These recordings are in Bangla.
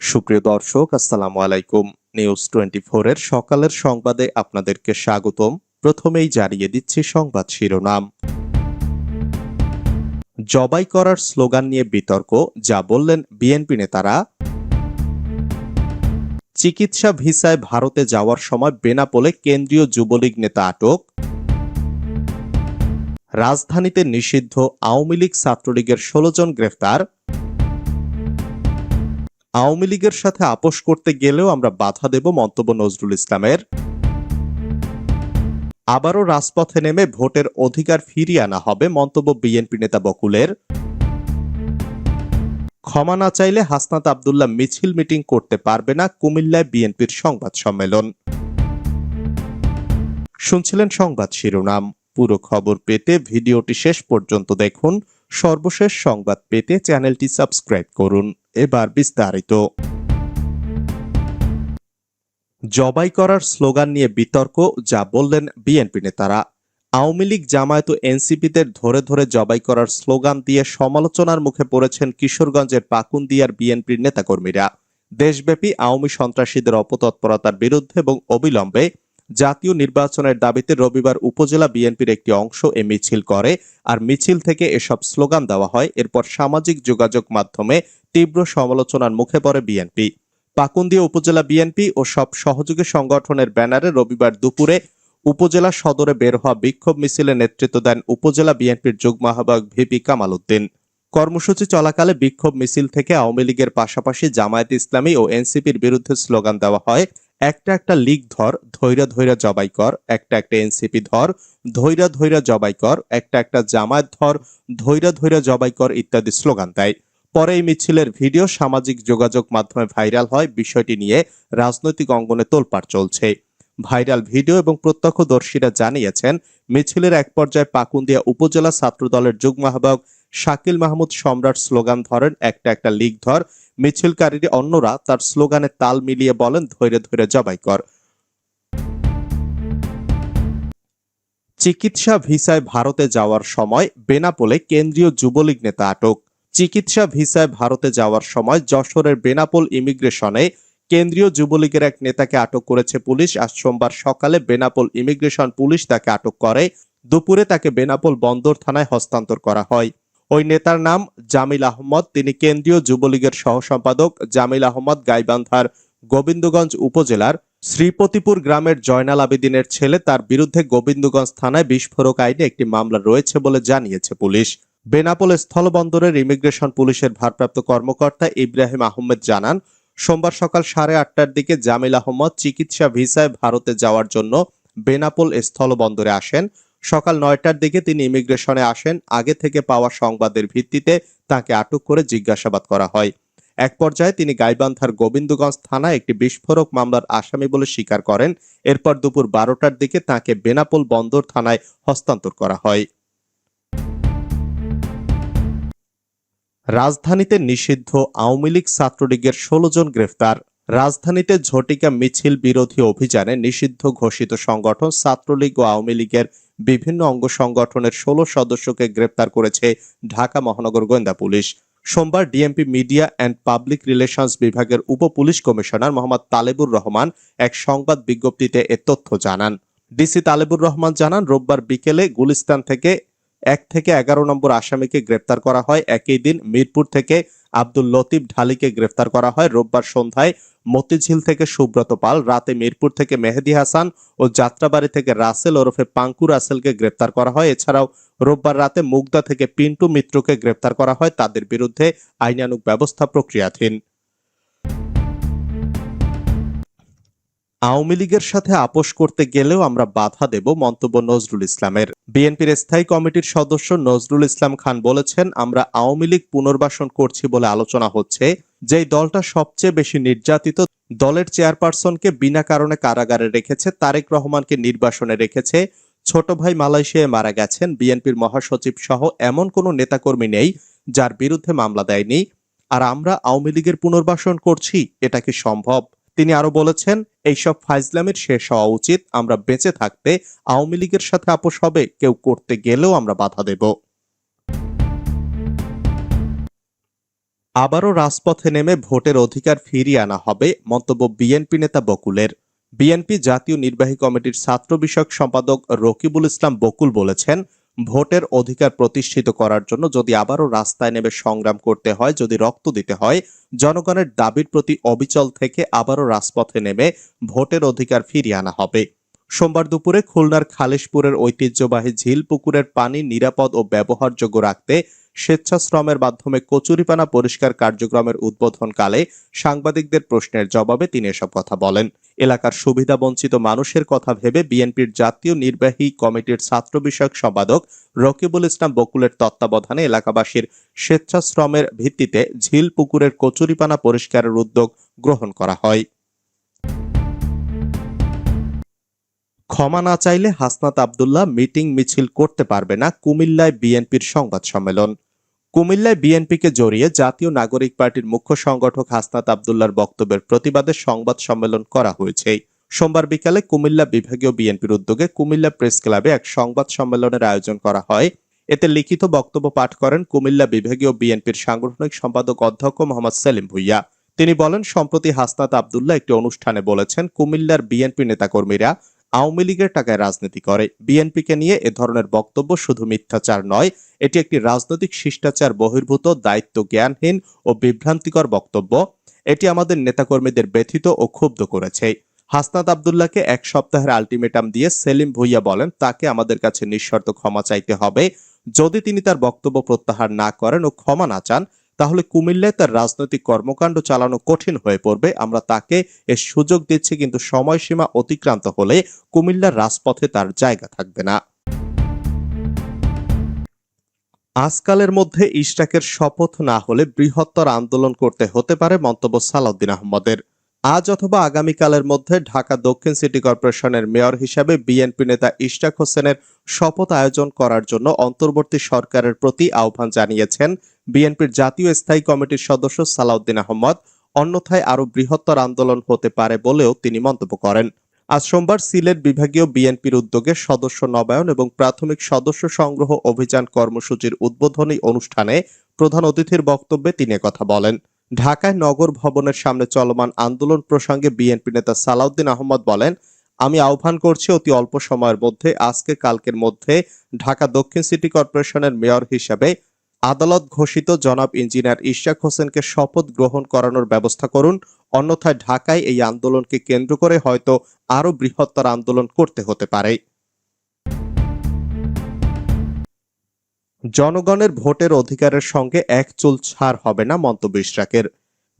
সুপ্রিয় দর্শক, আসসালামু আলাইকুম। নিউজ টোয়েন্টি এর সকালের সংবাদে আপনাদেরকে স্বাগতম। প্রথমেই জানিয়ে দিচ্ছি সংবাদ শিরোনাম। জবাই করার স্লোগান নিয়ে বিতর্ক, যা বললেন বিএনপি নেতারা। চিকিৎসা ভিসায় ভারতে যাওয়ার সময় বেনাপোলে কেন্দ্রীয় যুবলীগ নেতা আটক। রাজধানীতে নিষিদ্ধ আওয়ামী লীগ ছাত্রলীগের ষোলো জন গ্রেফতার। আওয়ামী লীগের সাথে আপোষ করতে গেলেও আমরা বাধা দেব মন্তব্য নজরুল ইসলামের। আবারও রাজপথে নেমে ভোটের অধিকার ফিরিয়ে আনা হবে মন্তব্য বিএনপি নেতা বকুলের। ক্ষমা না চাইলে হাসনাত আবদুল্লাহ মিছিল মিটিং করতে পারবে না কুমিল্লায় বিএনপির সংবাদ সম্মেলন। শুনছিলেন সংবাদ শিরোনাম। পুরো খবর পেতে ভিডিওটি শেষ পর্যন্ত দেখুন। সর্বশেষ সংবাদ পেতে চ্যানেলটি সাবস্ক্রাইব করুন। এবার বিস্তারিত। জবাই করার স্লোগান নিয়ে বিতর্ক, যা বললেন বিএনপি নেতারা। আওয়ামী লীগ, জামায়াত ও এনসিপিতে ধরে ধরে জবাই করার স্লোগান দিয়ে সমালোচনার মুখে পড়েছেন কিশোরগঞ্জের পাকুন্দিয়ার বিএনপির নেতাকর্মীরা। দেশব্যাপী আওয়ামী সন্ত্রাসীদের অপতৎপরতার বিরুদ্ধে এবং অবিলম্বে জাতীয় নির্বাচনের দাবিতে রবিবার উপজেলা বিএনপির একটি অংশ এ মিছিল করে আর মিছিল থেকে এসব স্লোগান দেওয়া হয়। এরপর সামাজিক যোগাযোগ মাধ্যমে তীব্র সমালোচনার মুখে পড়ে বিএনপি। পাকুন্দিয়া উপজেলা বিএনপি ও সব সহযোগী সংগঠনের ব্যানারে রবিবার দুপুরে উপজেলা সদরে বের হওয়া বিক্ষোভ মিছিলে নেতৃত্ব দেন উপজেলা বিএনপির যুগ্ম আহ্বায়ক ভিপি কামাল উদ্দিন কর্মসূচি চলাকালে বিক্ষোভ মিছিল থেকে আওয়ামী লীগের পাশাপাশি জামায়াত ইসলামী ও এনসিপির বিরুদ্ধে স্লোগান দেওয়া হয়। একটা একটা লীগ ধর ধৈরা ধৈর্য জবাই কর, একটা একটা এনসিপি ধর ধৈরা ধৈর্য জবাই কর, একটা একটা জামায়াত ধর ধৈরা ধৈর্য জবাই কর ইত্যাদি স্লোগান দেয়। পরে এই মিছিলের ভিডিও সামাজিক যোগাযোগ মাধ্যমে ভাইরাল হয়, বিষয়টি নিয়ে রাজনৈতিক অঙ্গনে তোলপাড় চলছে। ভাইরাল ভিডিও এবং প্রত্যক্ষদর্শীরা জানিয়েছেন, মিছিলের এক পর্যায়ে পাকুন্দিয়া উপজেলা ছাত্রদলের যুগ্ম আহ্বায়ক শাকিল মাহমুদ সম্রাট স্লোগান ধরেন, একটা একটা লীগ ধর। মিছিলকারীর অন্যরা তার স্লোগানে তাল মিলিয়ে বলেন ধৈরে ধৈর্য, জবাই কর। চিকিৎসা ভিসায় ভারতে যাওয়ার সময় বেনাপোলে কেন্দ্রীয় যুবলীগ নেতা আটক। চিকিৎসা ভিসায় ভারতে যাওয়ার সময় যশোরের বেনাপোল ইমিগ্রেশনে কেন্দ্রীয় যুবলীগের এক নেতাকে আটক করেছে পুলিশ। আজ সোমবার সকালে বেনাপোল ইমিগ্রেশন পুলিশ তাকে আটক করে। দুপুরে তাকে বেনাপোল বন্দর থানায় হস্তান্তর করা হয়। ওই নেতার নাম জামিল আহমদ। তিনি কেন্দ্রীয় যুবলীগের সহ সম্পাদক জামিল আহমদ গাইবান্ধার গোবিন্দগঞ্জ উপজেলার শ্রীপতিপুর গ্রামের জয়নাল আবেদিনের ছেলে। তার বিরুদ্ধে গোবিন্দগঞ্জ থানায় বিস্ফোরক আইনে একটি মামলা রয়েছে বলে জানিয়েছে পুলিশ। বেনাপোল স্থলবন্দরের ইমিগ্রেশন পুলিশের ভারপ্রাপ্ত কর্মকর্তা ইব্রাহিম আহমেদ জানান, সোমবার সকাল সাড়ে আটটার দিকে জামিল আহমদ চিকিৎসা ভিসায় ভারতে যাওয়ার জন্য বেনাপোল স্থলবন্দরে আসেন। সকাল নয়টার দিকে তিনি ইমিগ্রেশনে আসেন। আগে থেকে পাওয়া সংবাদের ভিত্তিতে তাকে আটক করে জিজ্ঞাসাবাদ করা হয়। এক পর্যায়ে তিনি গাইবান্ধার গোবিন্দগঞ্জ থানায় একটি বিস্ফোরক মামলার আসামি বলে স্বীকার করেন। এরপর দুপুর বারোটার দিকে তাকে বেনাপোল বন্দর থানায় হস্তান্তর করা হয়। রাজধানীতে নিষিদ্ধ আওয়ামী লীগ ছাত্রলীগের ষোলো জন গ্রেফতার। রাজধানীতে ঝটিকা মিছিল বিরোধী অভিযানে নিষিদ্ধ ঘোষিত সংগঠন ছাত্রলীগ ও আওয়ামী লীগের বিভিন্ন অঙ্গ সংগঠনের ষোলো সদস্যকে গ্রেপ্তার করেছে ঢাকা মহানগর গোয়েন্দা পুলিশ। সোমবার DMP media and public relations বিভাগের উপ পুলিশ কমিশনার মোহাম্মদ তালেবুর রহমান এক সংবাদ বিজ্ঞপ্তিতে এ তথ্য জানান। ডিসি তালেবুর রহমান জানান, রোববার বিকেলে গুলিস্তান থেকে এক থেকে এগারো নম্বর আসামিকে গ্রেপ্তার করা হয়। একই দিন মিরপুর থেকে আব্দুল লতিফ ঢালিকে গ্রেফতার করা হয়। রোববার সন্ধ্যায় মতিঝিল থেকে সুব্রত পাল, রাতে মিরপুর থেকে মেহেদি হাসান ও যাত্রাবাড়ি থেকে রাসেল ওরফে পাঙ্কু রাসেলকে গ্রেপ্তার করা হয়। এছাড়াও রোববার রাতে মুগদা থেকে পিন্টু মিত্রকে গ্রেপ্তার করা হয়। তাদের বিরুদ্ধে আইনানুগ ব্যবস্থা প্রক্রিয়াধীন। আওয়ামী লীগের সাথে আপোষ করতে গেলেও আমরা বাধা দেব মন্তব্য নজরুল ইসলামের। বিএনপির স্থায়ী কমিটির সদস্য নজরুল ইসলাম খান বলেছেন, আমরা আওয়ামী লীগ পুনর্বাসন করছি বলে আলোচনা হচ্ছে। যেই দলটা সবচেয়ে বেশি নির্যাতিত, দলের চেয়ারপারসনকে বিনা কারণে কারাগারে রেখেছে, তারেক রহমানকে নির্বাসনে রেখেছে। ছোট ভাই মালয়েশিয়ায় মারা গেছেন, বিএনপির মহাসচিব সহ এমন কোনো নেতাকর্মী নেই যার বিরুদ্ধে মামলা দেয়নি। আর আমরা আওয়ামী লীগের পুনর্বাসন করছি, এটা কি সম্ভব? তিনি আরও বলেছেন, এইসব ফাইজলামের শেষ হওয়া উচিত, আমরা বেঁচে থাকতে আওয়ামী লীগের সাথে আপোষ হবে, কেউ করতে গেলেও আমরা বাধা দেব। আবারও রাজপথে নেমে ভোটের অধিকার ফিরিয়ে আনা হবে মন্তব্য বিএনপি নেতা বকুলের। বিএনপি জাতীয় নির্বাহী কমিটির ছাত্র বিষয়ক সম্পাদক রকিবুল ইসলাম বকুল বলেছেন, ভোটের অধিকার প্রতিষ্ঠিত করার জন্য যদি আবারও রাস্তায় নেমে সংগ্রাম করতে হয়, যদি রক্ত দিতে হয়, জনগণের দাবির প্রতি অবিচল থেকে আবারও রাজপথে নেমে ভোটের অধিকার ফিরিয়ে আনা হবে। সোমবার দুপুরে খুলনার খালিশপুরের ঐতিহ্যবাহী ঝিল পুকুরের পানি নিরাপদ ও ব্যবহারযোগ্য রাখতে স্বেচ্ছাশ্রমের মাধ্যমে কচুরিপানা পরিষ্কার কার্যক্রমের উদ্বোধনকালে সাংবাদিকদের প্রশ্নের জবাবে তিনি এসব কথা বলেন। এলাকার সুবিধা বঞ্চিত মানুষের কথা ভেবে বিএনপির জাতীয় নির্বাহী কমিটির ছাত্র বিষয়ক সম্পাদক রকিবুল ইসলাম বকুলের তত্ত্বাবধানে এলাকাবাসীর স্বেচ্ছাশ্রমের ভিত্তিতে ঝিল পুকুরের কচুরিপানা পরিষ্কারের উদ্যোগ গ্রহণ করা হয়। ক্ষমা না চাইলে হাসনাত আবদুল্লাহ মিটিং মিছিল করতে পারবে না কুমিল্লায় বিএনপির সংবাদ সম্মেলন। কুমিল্লায় বিএনপিকে জড়িয়ে জাতীয় নাগরিক পার্টির মুখ্য সংগঠক হাসনাত আবদুল্লাহর বক্তব্যের প্রতিবাদে সংবাদ সম্মেলন করা হয়েছে। সোমবার বিকালে কুমিল্লা বিভাগীয় বিএনপির উদ্যোগে কুমিল্লা প্রেস ক্লাবে এক সংবাদ সম্মেলনের আয়োজন করা হয়। এতে লিখিত বক্তব্য পাঠ করেন কুমিল্লা বিভাগীয় বিএনপির সাংগঠনিক সম্পাদক অধ্যক্ষ মোহাম্মদ সেলিম ভুইয়া। তিনি বলেন, সম্প্রতি হাসনাত আবদুল্লাহ একটি অনুষ্ঠানে বলেছেন, কুমিল্লার বিএনপি নেতাকর্মীরা আওয়ামী লীগের টাকায় রাজনীতি করে। বিএনপিকে নিয়ে এ ধরনের বক্তব্য শুধু মিথ্যাচার নয়, এটি একটি রাজনৈতিক শিষ্টাচার বহির্ভূত দায়িত্ব জ্ঞানহীন ও বিভ্রান্তিকর বক্তব্য। এটি আমাদের নেতাকর্মীদের ব্যথিত ও ক্ষুব্ধ করেছে। হাসনাত আবদুল্লাহকে এক সপ্তাহের আলটিমেটাম দিয়ে সেলিম ভুইয়া বলেন, তাকে আমাদের কাছে নিঃশর্ত ক্ষমা চাইতে হবে। যদি তিনি তার বক্তব্য প্রত্যাহার না করেন ও ক্ষমা না চান তাহলে কুমিল্লায় তার রাজনৈতিক কর্মকাণ্ড চালানো কঠিন হয়ে পড়বে। আমরা তাকে এর সুযোগ দিচ্ছি, কিন্তু সময়সীমা অতিক্রান্ত হলে কুমিল্লার রাজপথে তার জায়গা থাকবে না। আজকালের মধ্যে ইশরাকের শপথ না হলে বৃহত্তর আন্দোলন করতে হতে পারে মন্তব্য সালাউদ্দিন আহমদের। আজ অথবা আগামীকালের মধ্যে ঢাকা দক্ষিণ সিটি কর্পোরেশনের মেয়র হিসাবে বিএনপি নেতা ইশরাক হোসেনের শপথ আয়োজন করার জন্য অন্তর্বর্তী সরকারের প্রতি আহ্বান জানিয়েছেন বিএনপির জাতীয় স্থায়ী কমিটির সদস্য সালাউদ্দিন আহমদ। অন্যথায় আরও বৃহত্তর আন্দোলন হতে পারে বলেও তিনি মন্তব্য করেন। আজ সোমবার সিলেট বিভাগীয় বিএনপির উদ্যোগে সদস্য নবায়ন এবং প্রাথমিক সদস্য সংগ্রহ অভিযান কর্মসূচির উদ্বোধনী অনুষ্ঠানে প্রধান অতিথির বক্তব্যে তিনি কথা বলেন। ঢাকায় নগর ভবনের সামনে চলমান আন্দোলন প্রসঙ্গে বিএনপি নেতা সালাউদ্দিন আহমদ বলেন, আমি আহ্বান করছি অতি অল্প সময়ের মধ্যে, আজকে কালকের মধ্যে ঢাকা দক্ষিণ সিটি কর্পোরেশনের মেয়র হিসেবে আদালত ঘোষিত জনাব ইঞ্জিনিয়ার ইশাক হোসেনকে শপথ গ্রহণ করানোর ব্যবস্থা করুন। অন্যথায় ঢাকায় এই আন্দোলনকে কেন্দ্র করে হয়তো আরও বৃহত্তর আন্দোলন করতে হতে পারে। জনগণের ভোটের অধিকারের সঙ্গে এক চুল ছাড় হবে না মন্তব্য ইশরাকের।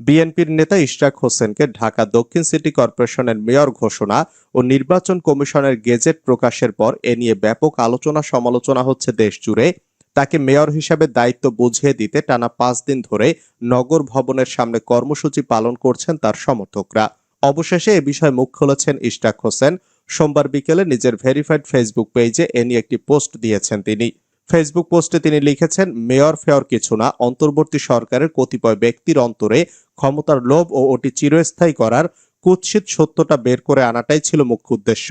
বিএনপির নেতা ইশরাক হোসেনকে ঢাকা দক্ষিণ সিটি কর্পোরেশনের মেয়র ঘোষণা ও নির্বাচন কমিশনের গেজেট প্রকাশের পর এ নিয়ে ব্যাপক আলোচনা সমালোচনা হচ্ছে দেশ জুড়ে। তাকে মেয়র হিসাবে দায়িত্ব বুঝিয়ে দিতে টানা পাঁচ দিন ধরে নগর ভবনের সামনে কর্মসূচি পালন করছেন তার সমর্থকরা। অবশেষে এ বিষয়ে মুখ খুলেছেন ইশরাক হোসেন। সোমবার বিকেলে নিজের ভেরিফাইড ফেসবুক পেজে এ নিয়ে একটি পোস্ট দিয়েছেন তিনি। ফেসবুক পোস্টে তিনি লিখেছেন, মেয়র ফেয়র কিছু না, অন্তর্বর্তী সরকারের কতিপয় ব্যক্তির অন্তরে ক্ষমতার লোভ ও ওটি চিরস্থায়ী করার কুৎসিত সত্যটা বের করে আনাটাই ছিল মুখ্য উদ্দেশ্য।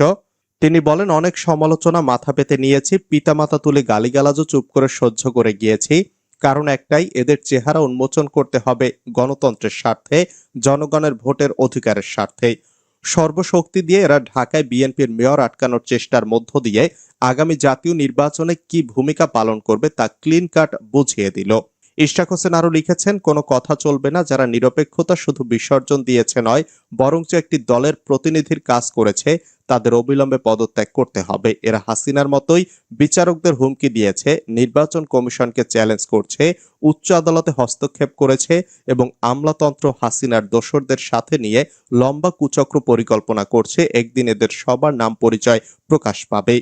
তিনি বলেন, অনেক সমালোচনা মাথা পেতে নিয়েছি, পিতামাতা তুলে গালিগালাজও চুপ করে সহ্য করে গিয়েছি। কারণ একটাই, এদের চেহারা উন্মোচন করতে হবে গণতন্ত্রের স্বার্থে, জনগণের ভোটের অধিকারের স্বার্থে। সর্বশক্তি দিয়ে এরা ঢাকায় বিএনপির মেয়র আটকানোর চেষ্টার মধ্য দিয়ে আগামী জাতীয় নির্বাচনে কি ভূমিকা পালন করবে তা ক্লিন কাট বুঝিয়ে দিল। ইশরাক হোসেন আরও লিখেছেন, কোনো কথা চলবে না, যারা নিরপেক্ষতা শুধু বিসর্জন দিয়েছে নয়, বরঞ্চ একটি দলের প্রতিনিধির কাজ করেছে, তাদের অবিলম্বে পদত্যাগ করতে হবে। এরা হাসিনার মতোই বিচারকদের হুমকি দিয়েছে, নির্বাচন কমিশনকে চ্যালেঞ্জ করছে, উচ্চ আদালতে হস্তক্ষেপ করেছে এবং আমলাতন্ত্র হাসিনার দোসরদের সাথে নিয়ে লম্বা কুচক্র পরিকল্পনা করছে। একদিন এদের সবার নাম পরিচয় প্রকাশ পাবে।